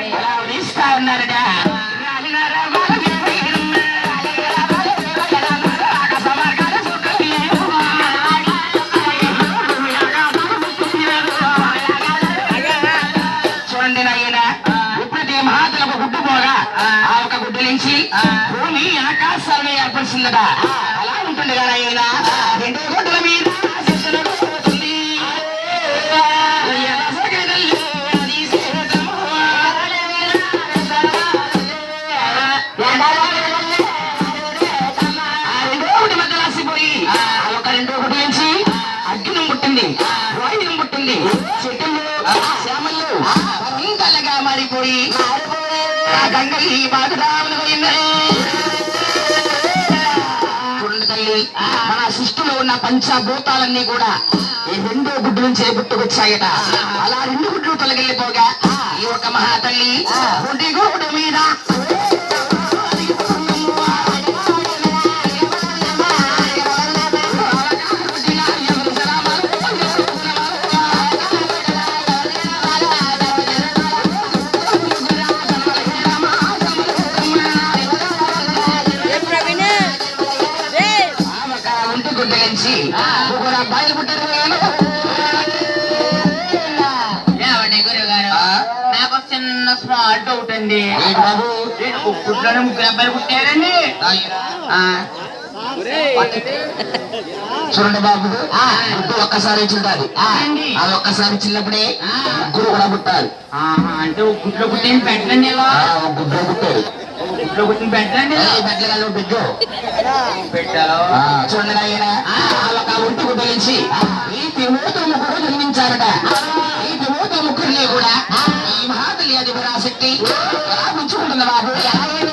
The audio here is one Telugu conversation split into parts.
मला विष आणणारे గంగలి చూడండి తల్లి మన సృష్టిలో ఉన్న పంచభూతాలన్నీ కూడా ఈ రెండో గుడ్డు నుంచే పుట్టుకొచ్చాయట. అలా రెండు గుడ్లు తొలగిల్లిపోగా ఈ ఒక మహాతల్లి గుడ్డి గోడు మీద బాబు. ముగ్గురు అబ్బాయిలు పుట్టారండి. చూడండి బాబు. గుడ్డు ఒక్కసారి చిల్లాది అది ఒక్కసారి చిన్నప్పుడే ముగ్గురు కూడా పుట్టారు. ఆహా, అంటే ఒక గుడ్లో పుట్టిన పెట్టండి గుడ్డు పుట్టారు. గుడ్లో పుట్టిన పెట్టండి పెద్దగాళ్ళు బిడ్డు? పెట్టాలో? చూడండి ఒక ఒంటి గుడ్డ నుంచి ఈ తిమోతుల ముగ్గురు జన్మించారట. ఈ తిమోతుల ముగ్గురిని కూడా ఈ మహాతల్లి అది పరాశక్తి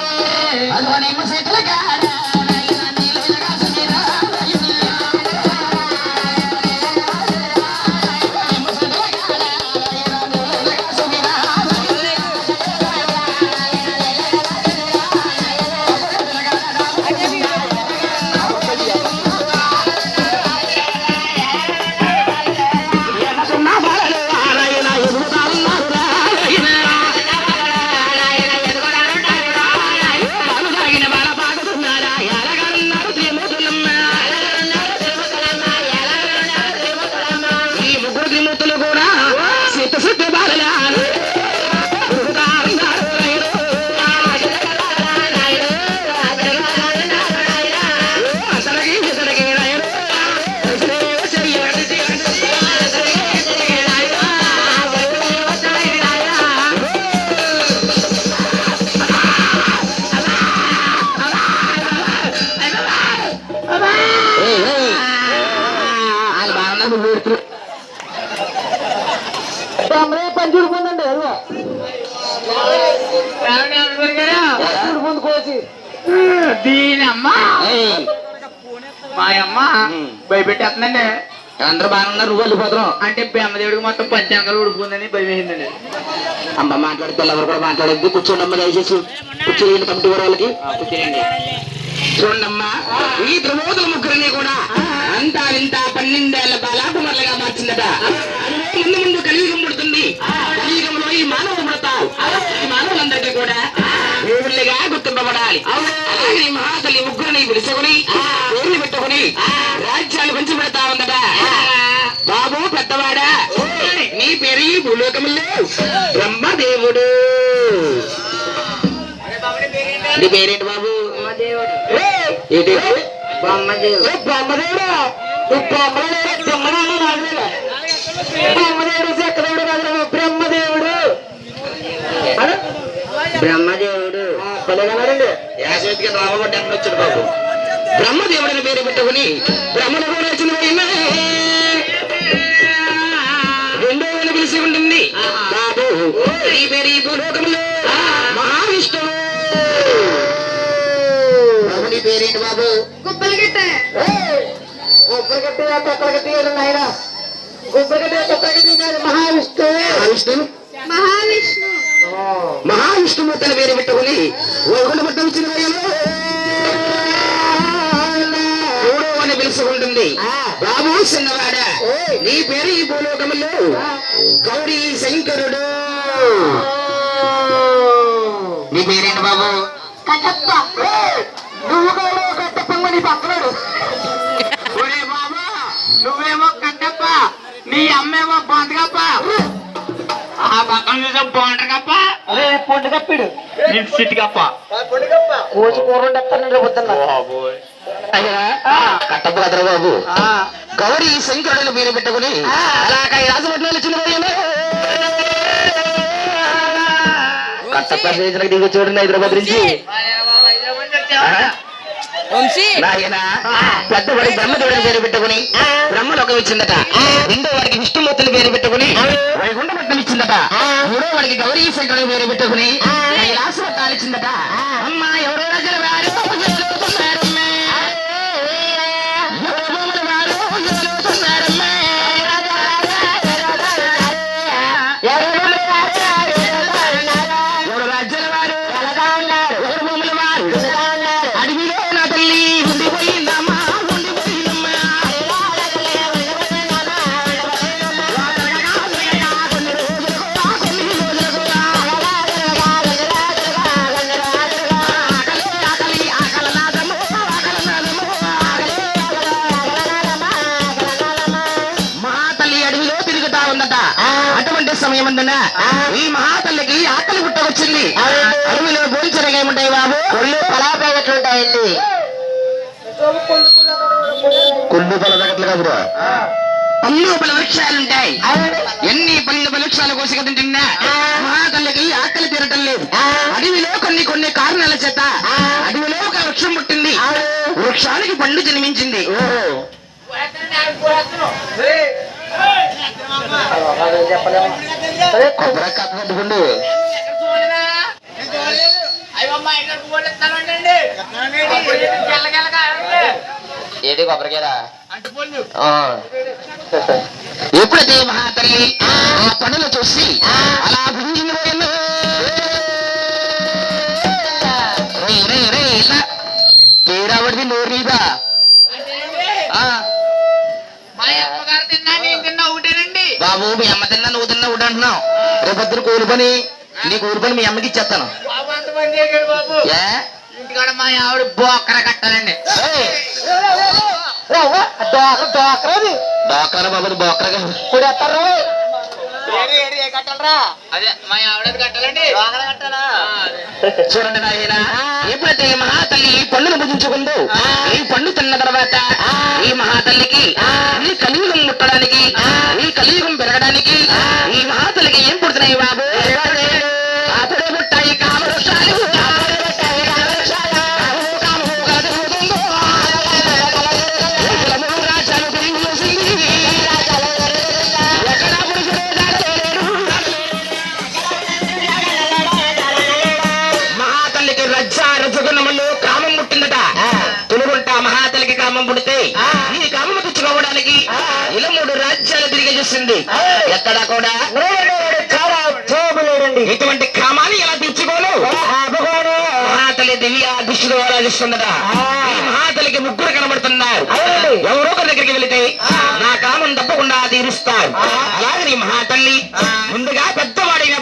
గురుగారు పంచుడు పొందు కోసి దీనమ్మ. మా అమ్మ భయపెట్టేస్తుందండి. అందరూ బాగున్నారు నువ్వు వెళ్ళిపోతున్నావు. అంటే బెమ్మదేవుడికి మొత్తం పంచాంగాలు ఉడిపోయిందని భయం వేసిందండి. అమ్మ మాట్లాడితే ఎవరు కూడా మాట్లాడద్దు కూర్చోండి అమ్మ దయచేసి. కూర్చోండి కమిటీ వాళ్ళకి. కూర్చోండి. చూడమ్మా ఈ ప్రమోదుల ముగ్గురిని కూడా అంతా ఇంత పన్నెండేళ్ళ బాలాకుమారులుగా మార్చిందట. ముందు ముందు కలియుగం పుడుతుంది. కలియుగంలో ఈ మానవ పుడతారు ఈ మానవులందరికీ కూడా దేవుళ్ళుగా గుర్తింపబడాలి. అలాగే ఈ మహాతల్లి ముగ్గురిని పిలుచుకుని పేర్లు పెట్టుకుని రాజ్యాలు పంచి పెడతా ఉందట. బాబు పెద్దవాడా? నీ పేరు ఈ భూలోకములో బ్రహ్మదేవుడు. నీ పేరేంటి బాబు? ఏంటి? ఏ బ్రహ్మదేవుడా? బ్రహ్మదేవుడు బ్రహ్మదేవుడు నాగదేవుడా బ్రహ్మదేవుడు చక్రదేవుడు కాదు బ్రహ్మదేవుడు. బ్రహ్మదేవుడు. పలేగన్నారండి యాసవికి రామగొడ్డ వచ్చాడు బాబు. బ్రహ్మదేవుడిని పేరు పెట్టుకుని బ్రహ్మను కూడా వచ్చిన రెండో పిలిచి ఉంటుంది. బాబు ఈ పేరు ఈ భూలోకంలో బాబు. నీ పేరేంటి బాబు గుబ్బలు కట్టి తొక్కలు కట్టి నాయన. గుబ్బలు మహావిష్ణు. మహావిష్ణు? మహావిష్ణు. మహావిష్ణుమూర్తిని పేరు పెట్టుకుని వైకుంఠ పట్టం మూడో అని పిలుచుకుంటుంది. బాబు చిన్నవాడ నీ పేరు ఈ భూలోకములో గౌరీ శంకరుడు. నీ పేరేంటి బాబు? కట్టప్ప నువ్వు కూడా కట్టప్ప నీ పక్కనాడు ఒరే బాబు నువ్వేమో కట్టప్ప నీ అమ్మేమో బొంతకప్ప ఆ. పక్కన చూసే బొంటకప్ప అరే పొండు కప్పిడు నీకు సిట్టికప్ప కోసి కూర వండేస్తానండి పొద్దున్న అయ్యా కట్టప్ప కదరా బాబు గౌరీ శంకరుడిని పేరు పెట్టుకుని అలా కైలాసపట్నం వచ్చిన కట్టప్ప చేసిన దిగు చూడండి హైదరాబాద్ నుంచి. నాయన పెద్దవాడి బ్రహ్మదేవుడిని పేరు పెట్టుకుని బ్రహ్మలోకం ఇచ్చిందట. రెండో వాడికి విష్ణుమూర్తిని పేరు పెట్టుకుని వైకుంఠపట్నం ఇచ్చిందట. మూడో వాడికి గౌరీ శంకరుని పేరు పెట్టుకుని కైలాసపట్నాలు ఇచ్చిందట. అమ్మా ఎవరో రాజుల వారు సమయం ఉందన్న ఈ మహాతల్లికి ఆకలి పుట్టవచ్చింది. అడవిలో భోంచరగా ఏముంటాయి బాబు? కొళ్ళు పలాపేటట్లుంటాయండి కొళ్ళు పలదగట్లు కాదురా. పళ్ళు పల వృక్షాలుంటాయి ఎన్ని పళ్ళు వృక్షాలు కోసిక తింటున్నా మహాతల్లికి ఆకలి తీరటం లేదు. అడవిలో కొన్ని కొన్ని కారణాల చేత అడవిలో ఒక వృక్షం పుట్టింది. వృక్షానికి పండు జన్మించింది. కొబ్బరి కథ ఏది కొబ్బరికాయరా ఎప్పుడైతే మహాతల్లి ఆ పనులు చూసి అలా భుజించిపోయిందో బాబు మీ అమ్మ తిన్నా నువ్వు తిన్నా ఒకటి అంటున్నావు రేపొద్దున కూలి పని నీ కూలి పని మీ అమ్మకి ఇచ్చేస్తాను మా ఆవిడ బోకర కట్టాలండి ఏయ్, డోకరాది డాక్టర్ బాబు బోకరగా ఇప్పుడు ఎత్తారు అదే మా ఆవిడ కట్టాలండి. కట్టాలా? చూడండి నాయన ఎప్పుడైతే ఈ మహాతల్లి ఈ పండును భుజించుకుందో ఈ పండు తిన్న తర్వాత ఈ మహాతల్లికి ఈ కలియుగం ముట్టడానికి ఈ కలియుగం పెరగడానికి ఈ మహాతల్లికి ఏం పుడుతున్నాయి బాబు? అతడే పుట్టాయి కామవృక్షాలు చూసింది. ఎక్కడ కూడా? చాలా జోబు లేడండి ఇటువంటి కామాన్ని ఎలా తెచ్చుకోను మహాతల్లి దివ్య దృష్టిలో ఆరాధిస్తుందట. ఈ మహాతల్లికి ముగ్గురు కనబడుతున్నారు. ఎవరో ఒకరి దగ్గరికి వెళితే నా కామం తప్పకుండా తీరుస్తారు. అలాగే నీ మహాతల్లి ముందుగా పెద్దవాడైన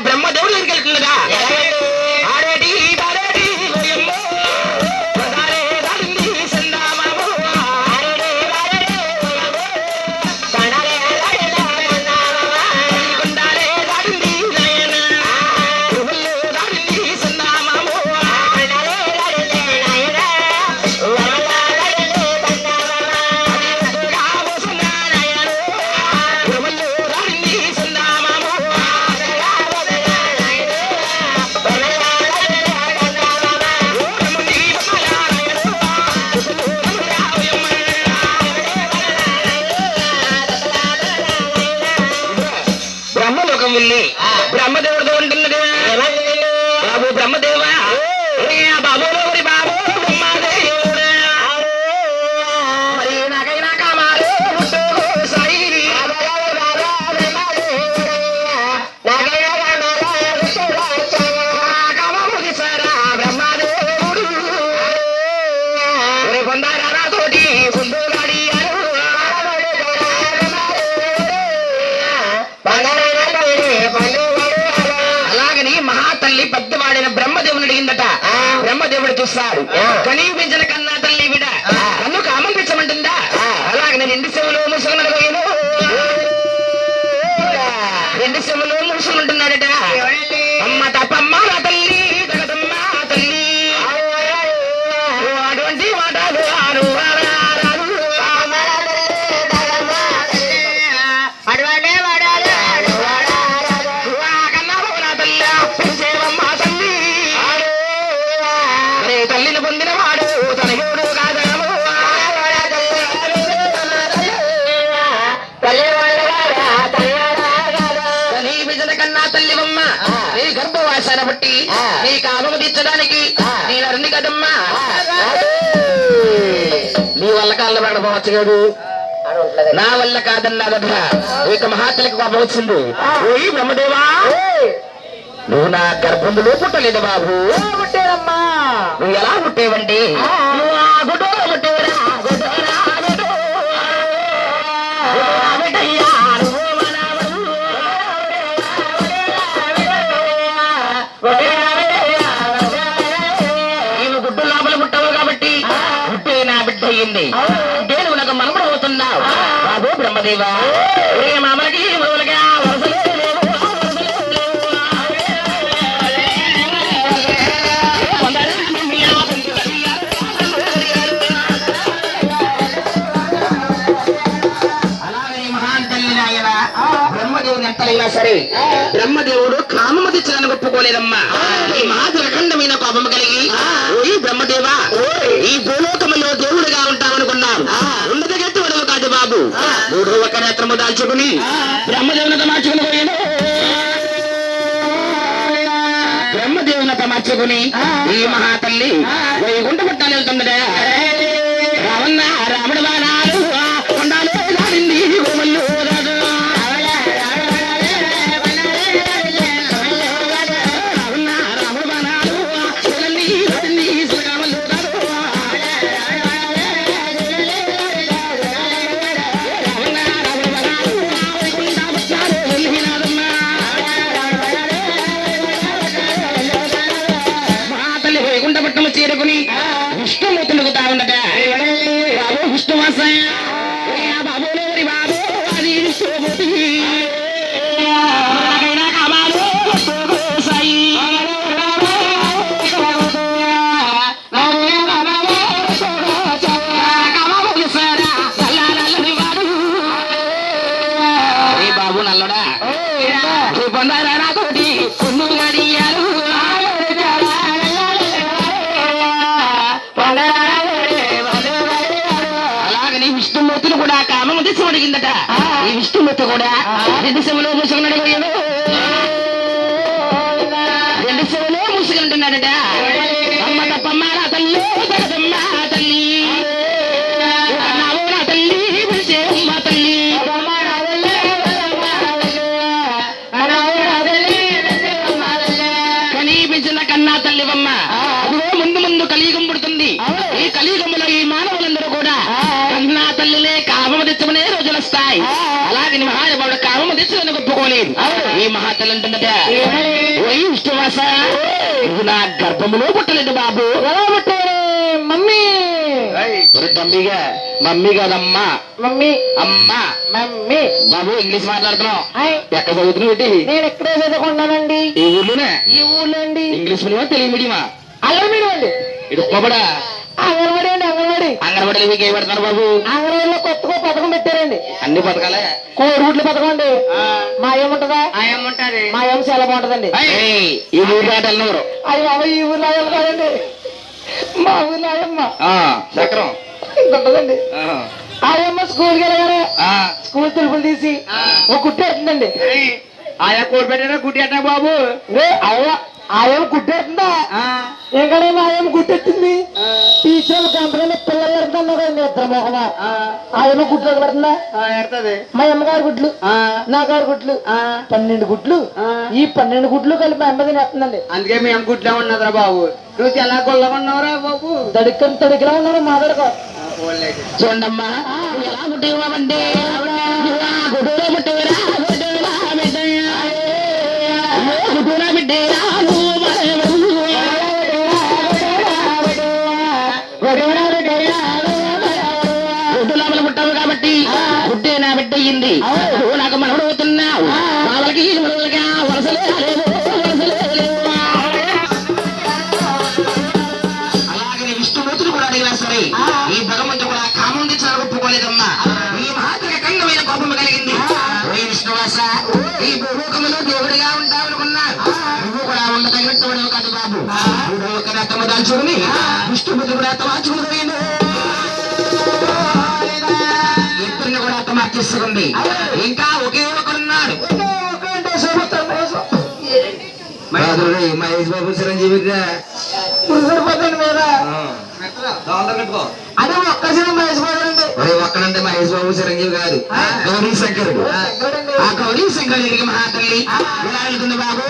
చూస్తాడు కనీపించిన కన్నా నీ కామము తీర్చడానికి నేను అరుణి కదమ్మా నీ వల్ల కాళ్ళ పడపోవచ్చు కాదు. నా వల్ల కాదన్నాదట ఇక మహాత్ములకు కోపం వచ్చింది. ఓయ్ బ్రహ్మదేవా! నువ్వు నా గర్భంలో పుట్టలేదు బాబు. నువ్వు ఎలా పుట్టేవండి? నువ్వు ఆ నా బిడ్డ అయ్యింది అంటే నువ్వు నాకు మనముడు అవుతున్నావు బాబు బ్రహ్మదేవా మామలకి మొదలుగా బ్రహ్మదేవుని ఎంతలైనా సరే. బ్రహ్మదేవుడు కామము తెచ్చడానికి ఒప్పుకోలేదమ్మా ఈ మహాద్రఖండమైన కోపము కలిగి ఓయ్ బ్రహ్మదేవా ఈ భూలోకములో దేవుడిగా ఉంటామనుకున్నాం ఉన్నది గట్టి వడవు కాదు బాబు. మూడు ఒక నేత్రము దాల్చుకుని బ్రహ్మదేవునితో మార్చుకుని పోయాను. బ్రహ్మదేవునితో మార్చుకుని ఈ మహాతల్లి వైకుంఠ పట్టాలు వెళ్తుందట రావణ రాముడు బాణాలు అలాగని విష్ణుమూర్తిని కూడా కామము దిశ అడిగిందట. ఈ విష్ణుమూర్తి కూడా రెండు శివులు ముసుగున్నాడు పోయాడు రెండు శివులు ముసుగుంటున్నాడట అమ్మ తప్పమ్మ తల్లి వస్తాయి అలాగే నీ మహానుభావుడు కామము తెచ్చదని ఒప్పుకోలేదు. ఈ మహాతల్లి అంటుందట ఓయ్ విష్ణువాస నువ్వు నా గర్భములో పుట్టలేదు బాబు. ఎలా పుట్టారు? మమ్మీ. ఒరే తమ్మిగా. మమ్మీ కాదమ్మా. మమ్మీ. అమ్మా. మమ్మీ. బాబు ఇంగ్లీష్ మాట్లాడుతున్నావు. ఎక్కడ చదువుతున్నావు నేను ఎక్కడే చదువుకున్నానండి ఈ ఊర్లోనే? ఈ ఊర్లో అండి. ఇంగ్లీష్ మీడియమా? తెలుగు మీడియమా అల్లరి మీరు అండి ఇటు కొబ్బడా అంగన్వాడి అండి అంగన్వాడి. అంగన్వాడీలు మీకు ఏ పెడతారు బాబు? అంగన్వాడిలో కొత్తగా పథకం పెట్టారండి. అన్ని పథకాలే? కోడిగుడ్ల పథకం అండి. మా ఏముంటదా ఏముంటది మా ఏం చాలా బాగుంటదండి. ఈ ఊరు వెళ్ళినవరు అది బాబు ఈ ఊర్లో ఆయన కాదండి. మా ఊర్లో ఆయమ్మ చక్రం. ఉంటదండి. ఆయమ్మ స్కూల్కి వెళ్ళగానే ఆ, స్కూల్ తలుపులు తీసి ఒక కుట్టేస్తుందండి ఆయా కోడి పెట్టినా గుడ్డి బాబు? రే అవ్వ. ఆయమ్మ కుట్టేస్తుందా ఇంకనేమో ఆయమ్మ కుట్టెత్తింది టీచర్లు కంపెనీలో పిల్లలు ఎడుతున్నారు కదండి ఇద్దరు మొహమా. ఆయమ్మ గుడ్లు పెడుతుందా ఎడతది. మా అమ్మగారి గుడ్లు నా గారి గుడ్లు పన్నెండు గుడ్లు. ఈ పన్నెండు గుడ్లు కలిపి మా అమ్మ తినేస్తుందండి. అందుకే మేము గుడ్లే ఉన్నదిరా బాబు. నువ్వు గొల్లగా ఉన్నావురా బాబు? దడిక్కని తడికిలా ఉన్నారు మాట్లాడుకో చూడమ్మా ఎలా పుట్టేవావంటే గుడ్డూరా పుట్టేవరా గుడ్డూరా బిడ్డయ్యా. అయ్యింది నాకు మనవడు అవుతున్నావు. వాళ్ళకి మనవలుగా వలసలే లేవు వలసలే లేవు అలాగని విష్ణుమూర్తులు కూడా అడిగినా సరే ఈ భగవంతుడు కూడా కామం తెచ్చిన ఒప్పుకోలేదమ్మా. ఈ మహాత్మ ఖండమైన కోపం కలిగింది. ఓ విష్ణువాస ఈ భూలోకములో దేవుడిగా ఉంటావనుకున్నారు నువ్వు కూడా ఉండదగినట్టు వాడు కాదు బాబు. నువ్వు ఒక రక్తము దాల్చుకుని విష్ణుమూర్తులు కూడా తమాచుకుని తమార్చేసుకుంది ఇంకా ఒకే ఒకరున్నాడు మహేష్ బాబు చిరంజీవి మురిసిపోతాను మీద అదే ఒక్క సినిమా వేసిపోతానండి ఒక్కడంటే మహేష్ బాబు చిరంజీవి కాదు. గౌరీ శంకరుడు. ఆ. గౌరీ శంకరుడికి మహాతల్లి. ఎలా వెళ్తుంది బాబు?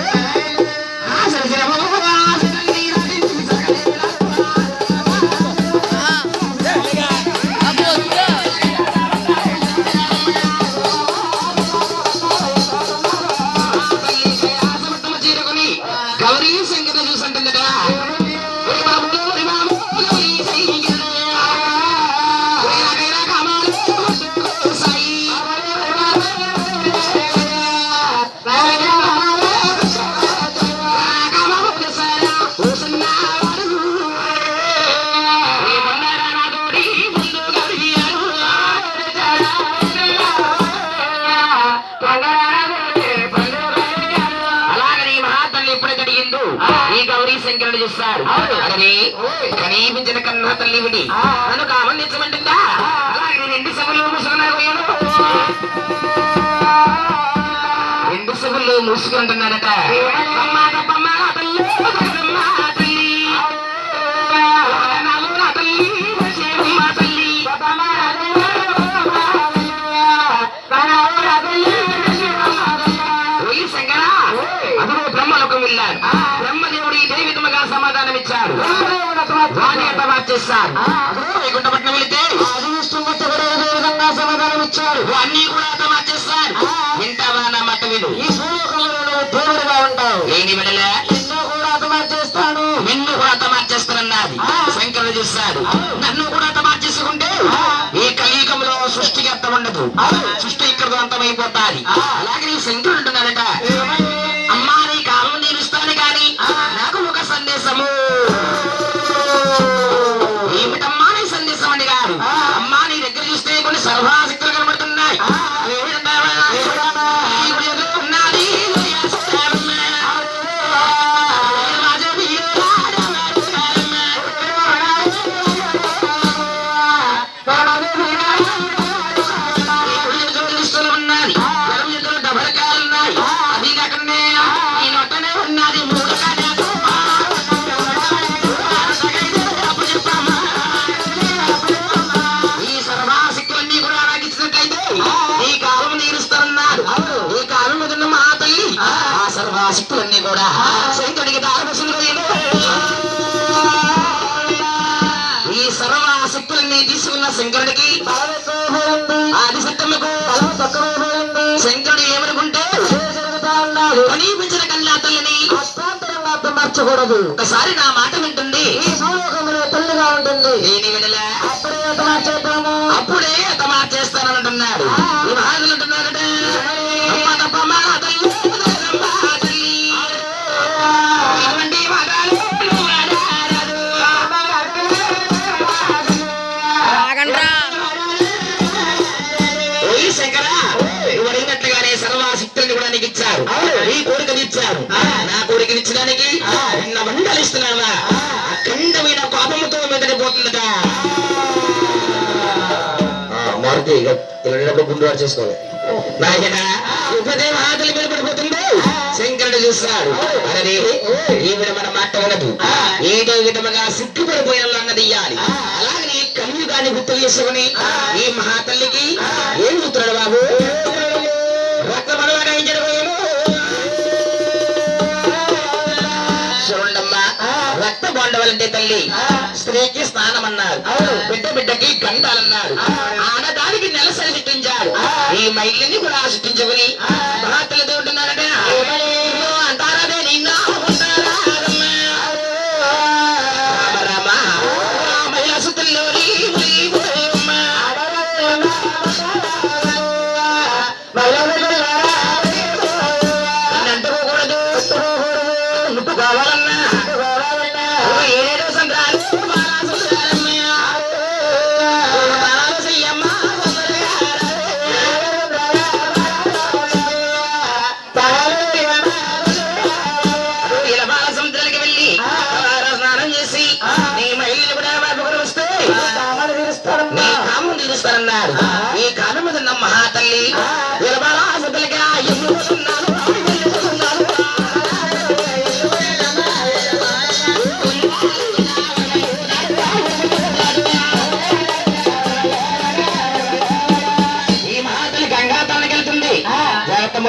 కన్నా తల్లి విడి నన్ను కామందించమంటుందా? అలాగే ఎండి సభలు మూసుకున్నాను ఎండు సభలు మూసుకుంటున్నాడట వెళితే విధంగా సమాధానం అన్ని కూడా వింటావా నా విను. ఈ దేవుడుగా ఉంటావు. లేని వెడలే. నిన్ను కూడా నిన్ను కూడా శంకరుడు చూస్తాడు. నన్ను ఈ కలియుగంలో సృష్టికి అర్థం ఉండదు సృష్టి ఇక్కడ అంతమైపోతాది. అలాగే నీ శంకరుడు శంకరుడికి ఆదిశక్తులకు శంకరుడు ఏమనుకుంటే కనిపించిన కన్నా తల్లిని మార్చకూడదు ఒకసారి నా మాట వింటుంది. తల్లిగా ఉంటుంది దేని విడలే అప్పుడే అత మార్చేస్తానంటున్నాడు ఈ మహాజులు కోపముతో మీదకి పోతుందట మారుతి వెళ్ళినప్పుడు గుండు చేసుకోవాలి నాయన ఉపదే మహాతలి మీద పడిపోతుంది శంకరుడు చూస్తున్నాడు. అరే ఈవిడ మన మాట వినదు. ఏదో విధముగా సిగ్గుపడిపోయిన అన్నది ఇయ్యాలి. అలాగనే కలియుగాన్ని గుర్తు చేసుకుని ఈ మహాతల్లికి ఏం చూస్తున్నాడు బాబు? రక్తమనగా ఏం చూడండమ్మా రక్త బాండవాలంటే తల్లి. స్త్రీకి స్నానం అన్నారు బిడ్డ బిడ్డకి గండాలన్నారు. ఆడదానికి నెల సృష్టించారు. ఈ మైళ్ళని కూడా సృష్టించుకుని మహాతలతో ఉంటున్నారట అంటారాదే నిన్న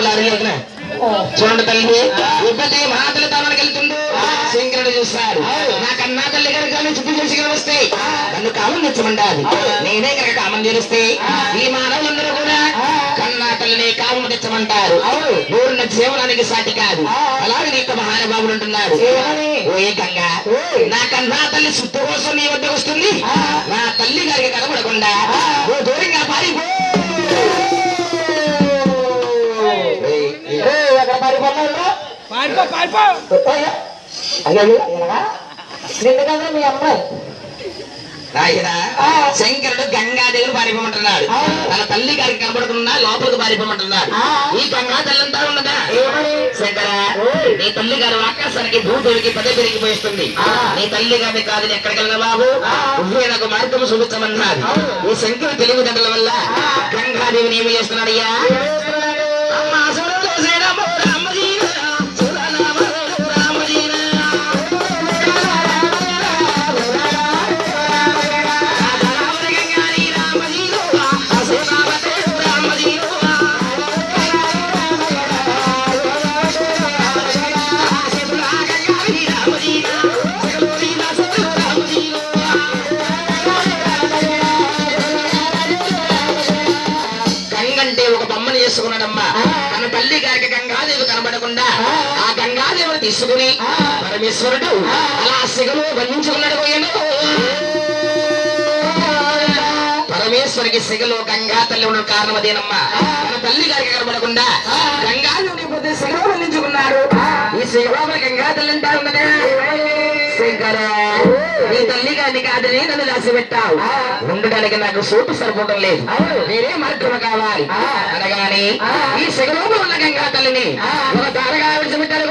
జాగ్రత్త ములారి చూడండి తల్లి. ఇప్పటి మహాతల్లి తనకి వెళ్తుండు. శంకరుడు చూస్తాడు. నా కన్నా తల్లి గారు కానీ చుట్టూ చేసి వస్తే నన్ను కామం తెచ్చమంటారు. నేనే కనుక కామం తీరుస్తే ఈ మానవులందరూ కూడా కన్నా తల్లిని కామం తెచ్చమంటారు. ఊరున్న జీవనానికి సాటి కాదు. అలాగే నీ యొక్క మహానుభావులు ఉంటున్నారు ఓ ఏ గంగా నా కన్నా తల్లి శుద్ధ కోసం నీ వద్దకు వస్తుంది. నా తల్లి గారికి కనబడకుండా ఓ దూరంగా పారిపో. ఎక్కడ పారిపోతున్నాడు పారిపో. పారిపో అయ్యో నిన్న కదా మీ అమ్మాయి. శంకరుడు గంగా దగ్గర పారిపోమంటున్నాడు. తన తల్లి గారికి కనబడకుండా లోపలికి పారిపోమంటున్నాడు. ఈ గంగా తల్లంతా ఉన్నదా? శంకర నీ తల్లి గారు ఆకాశానికి భూదేవికి పదే పెరిగిపోయిస్తుంది నీ తల్లి గారిని కాదు నీ ఎక్కడికి వెళ్ళిన బాబు? నువ్వే నాకు మార్గం చూపించమన్నాడు ఈ శంకరుడు తెలివితేటల వల్ల గంగాదేవిని ఏమి చేస్తున్నాడయ్యా? చేసుకున్నాడమ్మా తన తల్లి గారికి గంగాదేవి కనబడకుండా ఆ. గంగాదేవిని తీసుకుని పరమేశ్వరుడు అలా సిగలో బంధించుకున్నాడు పోయాడు. పరమేశ్వరికి సిగలో గంగా తల్లి ఉన్న కారణం అదేనమ్మా. తన తల్లి గారికి కనబడకుండా గంగాదేవిని పోతే సిగలో బంధించుకున్నాడు. ఈ సిగలో గంగా తల్లి అంటా శంకర నీ తల్లి గారిని కాదని నన్ను దాచి పెట్టావు ఉండడానికి నాకు సోటు సరిపోవడం లేదు. వేరే మార్గం కావాలి. అనగానే ఈ శిఖరంలో ఉన్న గంగా తల్లిని ఒక తారగా విడిచిపెట్టాడు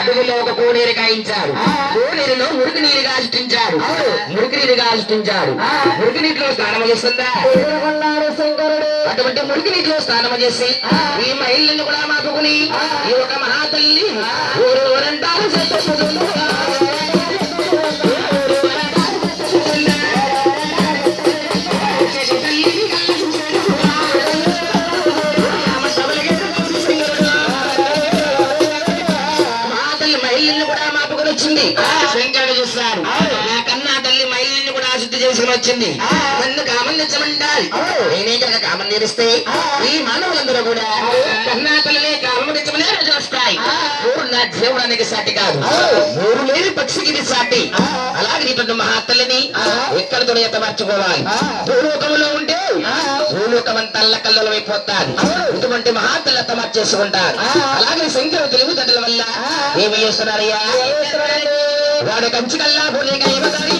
అడవిలో ఒక కోనేరు కాయించాడు కోనేరులో మురికి నీరుగా సృష్టించాడు మురికి నీరుగా సృష్టించాడు మురికి నీటిలో స్నానం చేస్తుందా? అటువంటి మురికి నీటిలో స్నానం చేసి ఈ మహిళలను కూడా మాపుకుని ఈ ఒక మహాతల్లి ఊరు ఊరంటారు వచ్చింది. శంకరుడు నా కన్నా తల్లి మహిళల్ని కూడా శుద్ధి చేసుకుని వచ్చింది. కామనించమంటారు నేనే కనుక కామనిస్తే ఈ మానవులందరూ కూడా కన్నా తల్లిని కామనించమనే రోజు వస్తాయి మూడు నా జీవనానికి సాటి కాదు. మూడు లేని పక్షికి ఇది సాటి అలాగే ఇటువంటి మహాతల్లిని ఎక్కడితో మార్చుకోవాలి. భూలోకంలో ఉంటే భూలోకమంతా అల్లకల్లలో అయిపోతారు ఇటువంటి మహాతల్లి ఎత్త మార్చేసుకుంటారు అలాగే శంకరు తెలివితేటల వల్ల ఏమి చేస్తున్నారయ్యా వాడు కంచి కల్లా భూమిగా మహాతల్లిని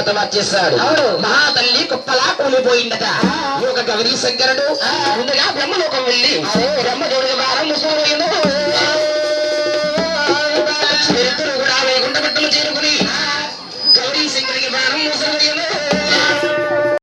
కథ వచ్చేసాడు మహాతల్లి కుప్పలా కూలిపోయిందట. ఒక కవిని శంకరుడు ముందుగా బ్రహ్మలోకం వెళ్ళి బ్రహ్మదేవుడి ద్వారా ముసుకుపోయిందో